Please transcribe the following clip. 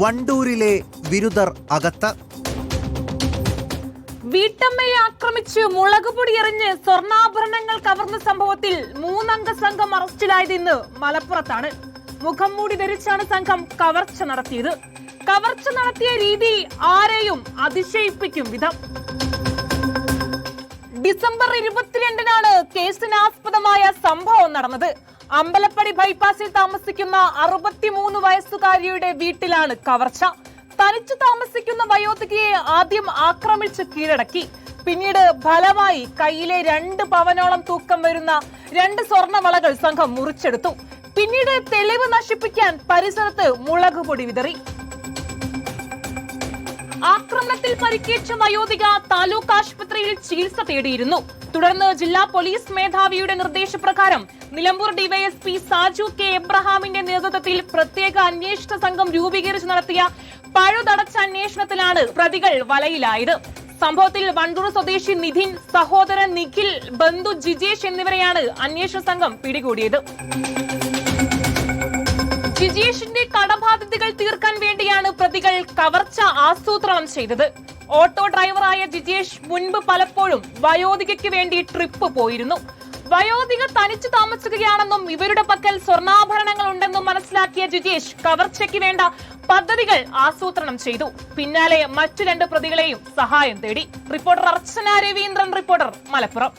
വണ്ടൂരിലെ വിരുദർ അകത്ത്. വീട്ടമ്മയെ ആക്രമിച്ച് മുളകുപൊടി എറിഞ്ഞ് സ്വർണാഭരണങ്ങൾ കവർന്ന സംഭവത്തിൽ മൂന്നംഗ സംഘം അറസ്റ്റിലായത് ഇന്ന് മലപ്പുറത്താണ്. മുഖം മൂടി ധരിച്ചാണ് സംഘം കവർച്ച നടത്തിയത്. കവർച്ച നടത്തിയ രീതി ആരെയും അതിശയിപ്പിക്കും വിധം. ഡിസംബർ ഇരുപത്തിരണ്ടിനാണ് കേസിനാസ്പദമായ സംഭവം നടന്നത്. അമ്പലപ്പടി ബൈപ്പാസിൽ താമസിക്കുന്ന അറുപത്തിമൂന്ന് വയസ്സുകാരിയുടെ വീട്ടിലാണ് കവർച്ച. തനിച്ചു താമസിക്കുന്ന വയോധികയെ ആദ്യം ആക്രമിച്ച് കീഴടക്കി. പിന്നീട് ഫലമായി കയ്യിലെ രണ്ട് പവനോളം തൂക്കം വരുന്ന രണ്ട് സ്വർണവളകൾ സംഘം മുറിച്ചെടുത്തു. പിന്നീട് തെളിവ് നശിപ്പിക്കാൻ പരിസരത്ത് മുളകുപൊടി വിതറി. ആക്രമണത്തിൽ പരിക്കേറ്റ വയോധിക താലൂക്ക് ആശുപത്രിയിൽ ചികിത്സ തേടിയിരുന്നു. തുടർന്ന് ജില്ലാ പോലീസ് മേധാവിയുടെ നിർദ്ദേശപ്രകാരം നിലമ്പൂർ ഡിവൈഎസ്പി സാജു കെ എബ്രഹാമിന്റെ നേതൃത്വത്തിൽ പ്രത്യേക അന്വേഷണ സംഘം രൂപീകരിച്ച് നടത്തിയ പഴുതടച്ച അന്വേഷണത്തിലാണ് പ്രതികൾ വലയിലായത്. സംഭവത്തിൽ വണ്ടൂർ സ്വദേശി നിധിൻ സഹോദരൻ നിഖിൽ ബന്ധു ജിജേഷ് എന്നിവരെയാണ് അന്വേഷണ സംഘം പിടികൂടിയത്. ജിജേഷിന്റെ കടബാധ്യതകൾ തീർക്കാൻ വേണ്ടിയാണ് പ്രതികൾ കവർച്ച ആസൂത്രണം ചെയ്തത്. ഓട്ടോ ഡ്രൈവറായ ജിജേഷ് മുൻപ് പലപ്പോഴും വയോധികയ്ക്ക് വേണ്ടി ട്രിപ്പ് പോയിരുന്നു. വയോധിക തനിച്ചു താമസിക്കുകയാണെന്നും ഇവരുടെ പക്കൽ സ്വർണാഭരണങ്ങൾ ഉണ്ടെന്നും മനസ്സിലാക്കിയ ജിജേഷ് കവർച്ചയ്ക്ക് വേണ്ട പദ്ധതികൾ ആസൂത്രണം ചെയ്തു. പിന്നാലെ മറ്റു രണ്ട് പ്രതികളെയും സഹായം തേടി. Reporter Archana Raveendran reporter Malappuram.